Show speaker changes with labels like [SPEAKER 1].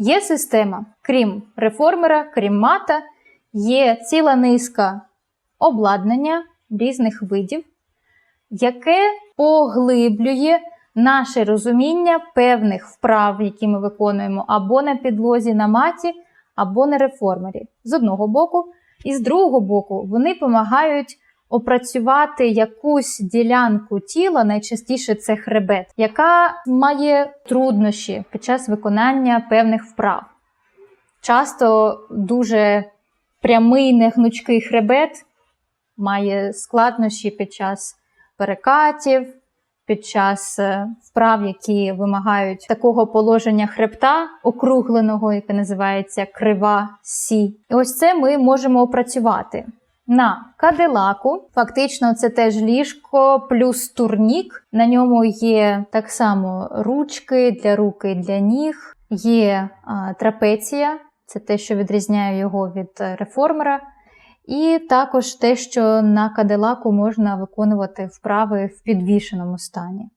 [SPEAKER 1] Є система, крім реформера, крім мата, є ціла низка обладнання різних видів, яке поглиблює наше розуміння певних вправ, які ми виконуємо або на підлозі на маті, або на реформері. З одного боку, і з другого боку, вони допомагають опрацювати якусь ділянку тіла, найчастіше це хребет, яка має труднощі під час виконання певних вправ. Часто дуже прямий негнучкий хребет має складнощі під час перекатів, під час е, вправ, які вимагають такого положення хребта, округленого, яке називається крива сі. І ось це ми можемо опрацювати. На кадилаку, фактично, це теж ліжко плюс турнік. На ньому є так само ручки для рук і для ніг, є а, трапеція, це те, що відрізняє його від реформера. І також те, що на кадилаку можна виконувати вправи в підвішеному стані.